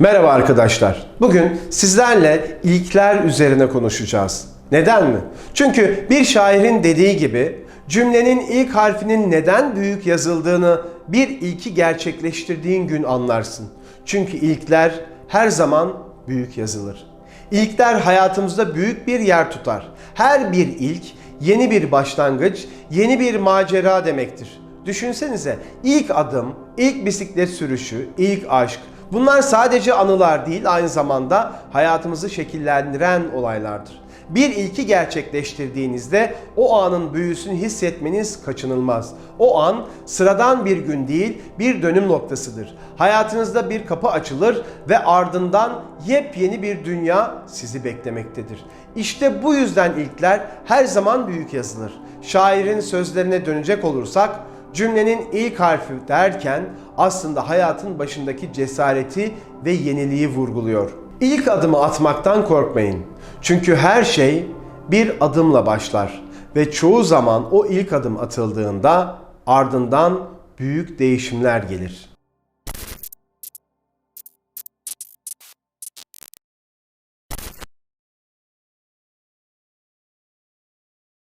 Merhaba arkadaşlar. Bugün sizlerle ilkler üzerine konuşacağız. Neden mi? Çünkü bir şairin dediği gibi cümlenin ilk harfinin neden büyük yazıldığını bir ilki gerçekleştirdiğin gün anlarsın. Çünkü ilkler her zaman büyük yazılır. İlkler hayatımızda büyük bir yer tutar. Her bir ilk yeni bir başlangıç, yeni bir macera demektir. Düşünsenize ilk adım, ilk bisiklet sürüşü, ilk aşk, Bunlar sadece anılar değil, aynı zamanda hayatımızı şekillendiren olaylardır. Bir ilki gerçekleştirdiğinizde o anın büyüsünü hissetmeniz kaçınılmaz. O an sıradan bir gün değil, bir dönüm noktasıdır. Hayatınızda bir kapı açılır ve ardından yepyeni bir dünya sizi beklemektedir. İşte bu yüzden ilkler her zaman büyük yazılır. Şairin sözlerine dönecek olursak, Cümlenin ilk harfi derken aslında hayatın başındaki cesareti ve yeniliği vurguluyor. İlk adımı atmaktan korkmayın. Çünkü her şey bir adımla başlar ve çoğu zaman o ilk adım atıldığında ardından büyük değişimler gelir.